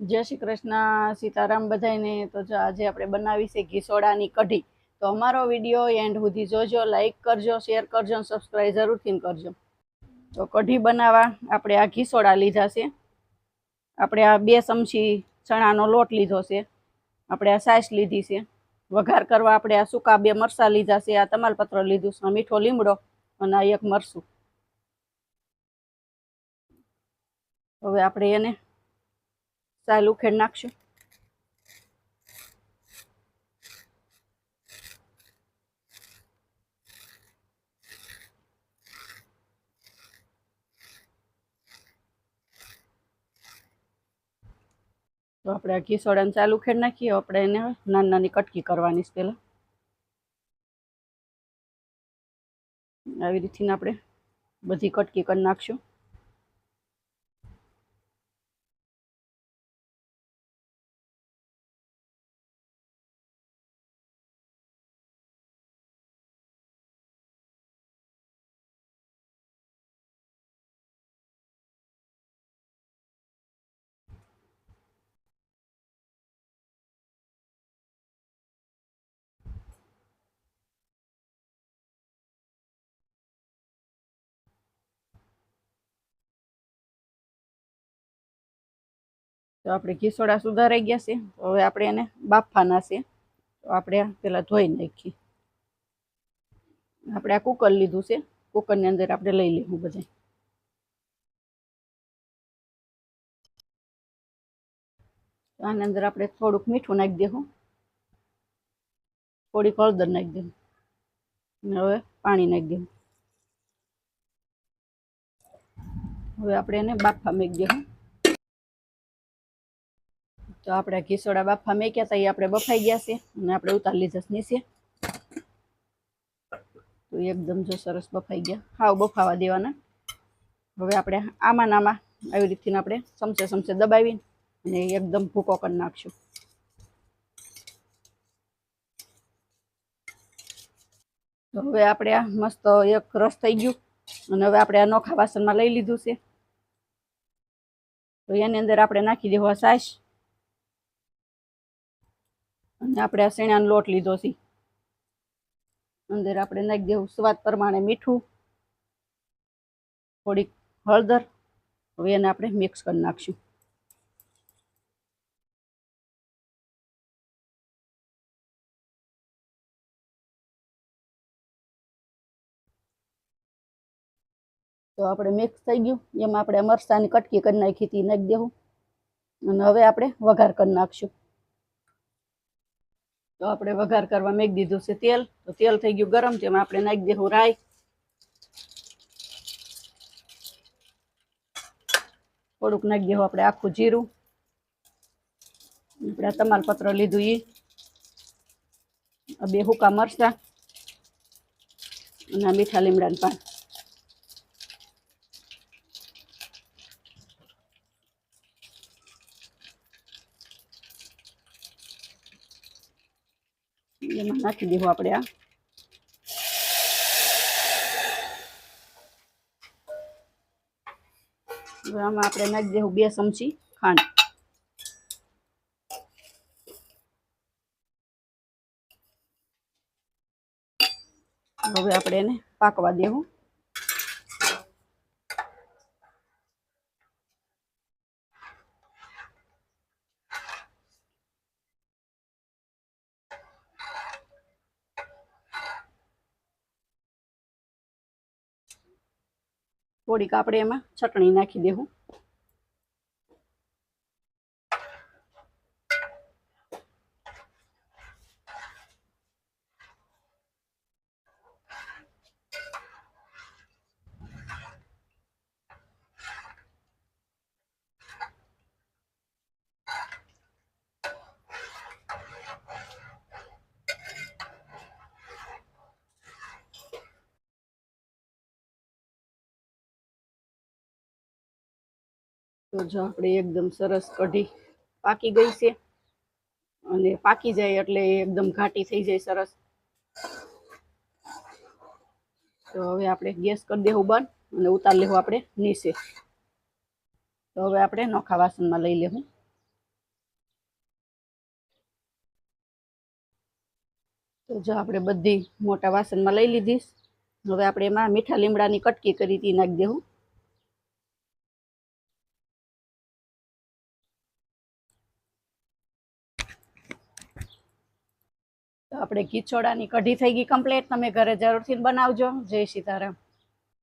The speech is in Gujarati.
જય શ્રી કૃષ્ણ, સીતારામ બધાને તો જો આજે આપણે બનાવી છે ઘીસોડાની કઢી. તો અમારો વીડિયો એન્ડ સુધી જોજો, લાઈક કરજો, શેર કરજો અને સબસ્ક્રાઈબ જરૂરથી કરજો. તો કઢી બનાવવા આપણે આ ઘીસોડા લીધા છે. આપણે આ બે ચમચી ચણાનો લોટ લીધો છે. આપણે આ સાસ લીધી છે. વઘાર કરવા આપણે આ સૂકા બે મરચાં લીધા છે. આ તમાલપત્ર લીધું છે, મીઠો લીમડો અને આ એક મરસું હવે આપણે એને સાલ ખેડ નાખશું. તો આપણે આ ઘીસોડાને ચાલુ ખેડ નાખીએ. આપણે એને નાની નાની કટકી કરવાની છે પહેલાં. આવી રીતથી આપણે બધી કટકી કરી નાખશું. તો આપણે ઘીસોડા સુધારાઈ ગયા છે. હવે આપણે એને બાફવાના છે. તો આપણે પેલા ધોઈ નાખીએ. આપણે આ કુકર લીધું છે. કુકરની અંદર આપણે લઈ લેવું બધા આની અંદર આપણે થોડુંક મીઠું નાખી દેવું. થોડીક હળદર નાખી દેવું. હવે પાણી નાખી દેવું. હવે આપણે એને બાફા મેકી દેવું. તો આપણે ઘીસોડા બાફા મેક્યા હતા એ આપણે બફાઈ ગયા છે અને આપણે ઉતારી લીધા છે તો એકદમ જો સરસ બફાઈ ગયા. હાવ બફાવા દેવાના. હવે આપણે આમાં નામાં આવી રીતથી આપણે ચમચે ચમચે દબાવી અને એકદમ ભૂકો કરી નાખશું. તો હવે આપણે આ મસ્ત એક રસ થઈ ગયું અને હવે આપણે આ નોખા વાસણમાં લઈ લીધું છે. તો એની અંદર આપણે નાખી દેવા સાસ. અને આપણે આ શેણાનો લોટ લીધો છે. અંદર આપણે નાખી દેવું સ્વાદ પ્રમાણે મીઠું, થોડીક હળદર, હવે એને આપણે મિક્સ કરી નાખશું. તો આપણે મિક્સ થઈ ગયું. એમાં આપણે મરસાની કટકી કરી નાખી હતી નાખી દેવું. અને હવે આપણે વઘાર કરી નાખશું. તો આપણે વઘાર કરવા મેં દીધું છે તેલ. તો તેલ થઈ ગયું ગરમ તેમાં આપણે નાખી દેવું રાઈ. થોડુંક નાખી દેવું આપણે આખું જીરું. આપણે તમાલપત્ર લીધું એ બે હુકા મરચાં. અને મીઠા લીમડાનું પાન. એમાં નાખી દેવું આપણે આ હવે આમાં આપણે નાખી દેવું બે ચમચી ખાંડ. હવે આપણે એને પાકવા દેવું થોડીક આપણે એમાં ચટણી નાખી દેવું. તો જો આપણે એકદમ સરસ કઢી પાકી ગઈ છે. અને પાકી જાય એટલે એકદમ ઘાટી થઈ જાય સરસ. તો હવે આપણે ગેસ કરી દેવું બંધ અને ઉતાર લેવું આપણે નીચે. તો હવે આપણે નોખા વાસણમાં લઈ લેવું. તો જો આપણે બધી મોટા વાસણમાં લઈ લીધીશ હવે આપણે એમાં મીઠા લીમડાની કટકી કરી હતી નાખી દેવું. આપણે ખીચોડાની કઢી થઈ ગઈ કમ્પ્લીટ તમે ઘરે જરૂરથી બનાવજો. જય સીતારામ